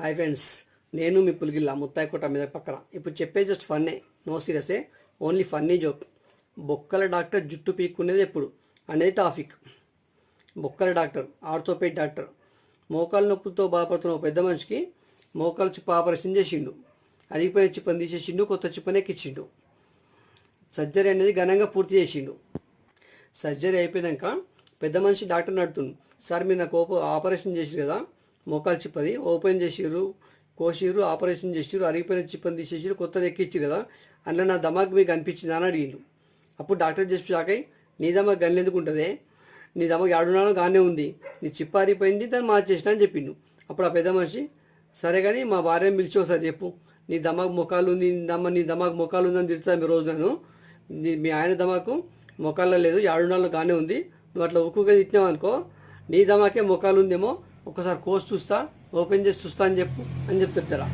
Hi friends నేను మీ పులిగిల్ల ముత్తాయి మీద పక్కన. ఇప్పుడు చెప్పే జస్ట్ ఫన్నే నో సీరియసే ఓన్లీ ఫన్నీ జోక్ బొక్కల డాక్టర్ జుట్టు పీక్కునేది ఎప్పుడు? అనేది టాపిక్ బొక్కల డాక్టర్ ఆర్థోపెడ్ డాక్టర్. మోకాలు నొప్పులతో బాధపడుతున్న ఒక పెద్ద మనిషికి మోకాలు చిప్ప ఆపరేషన్ చేసిండు. అరిగిపోయిన చిప్పని తీసేసిండు కొత్త చిప్పని ఎక్కించిండు. సర్జరీ అనేది ఘనంగా పూర్తి చేసిండు. సర్జరీ అయిపోయాక పెద్ద మనిషి డాక్టర్ నడుతుండు. సార్ మీరు నాకు ఆపరేషన్ చేసి కదా మోకాలు చిప్పది. ఓపెన్ చేసిర్రు కోసిర్రు ఆపరేషన్ చేసిర్రు అరిగిపోయిన చిప్పని తీసేసిర్రు కొత్తది ఎక్కించారు కదా. అందులో నా దమాక్ మీకు అనిపించింది అని అడిగిండు అప్పుడు డాక్టర్ చేసి షాకై నీ దమాక్ గన్లు ఎందుకు ఉంటుంది? నీ దమాక్ ఆడున్నాను గానే ఉంది. నీ చిప్ప అరిగిపోయింది దాన్ని మార్చేసిన అని చెప్పిండు. అప్పుడు ఆ పెద్ద మనిషి సరే కానీ మా భార్యను పిలిచి ఒకసారి చెప్పు. నీ దమాక్ మొఖాలు ఉంది నీ దమ్మ నీ దమాక్ మొఖాలు ఉందని తిడుతుంది మీ రోజు నన్ను. మీ ఆయన దమాకు మొఖాల్లో లేదు ఏడున్నాళ్ళు గానే ఉంది. నువ్వు అట్లా ఉక్కుగా తిట్టినావు అనుకో నీ దమాకే మొఖాలు ఉందేమో ఒకసారి కోర్స్ చూస్తా ఓపెన్ చేసి చూస్తా అని చెప్పు అని చెప్తారా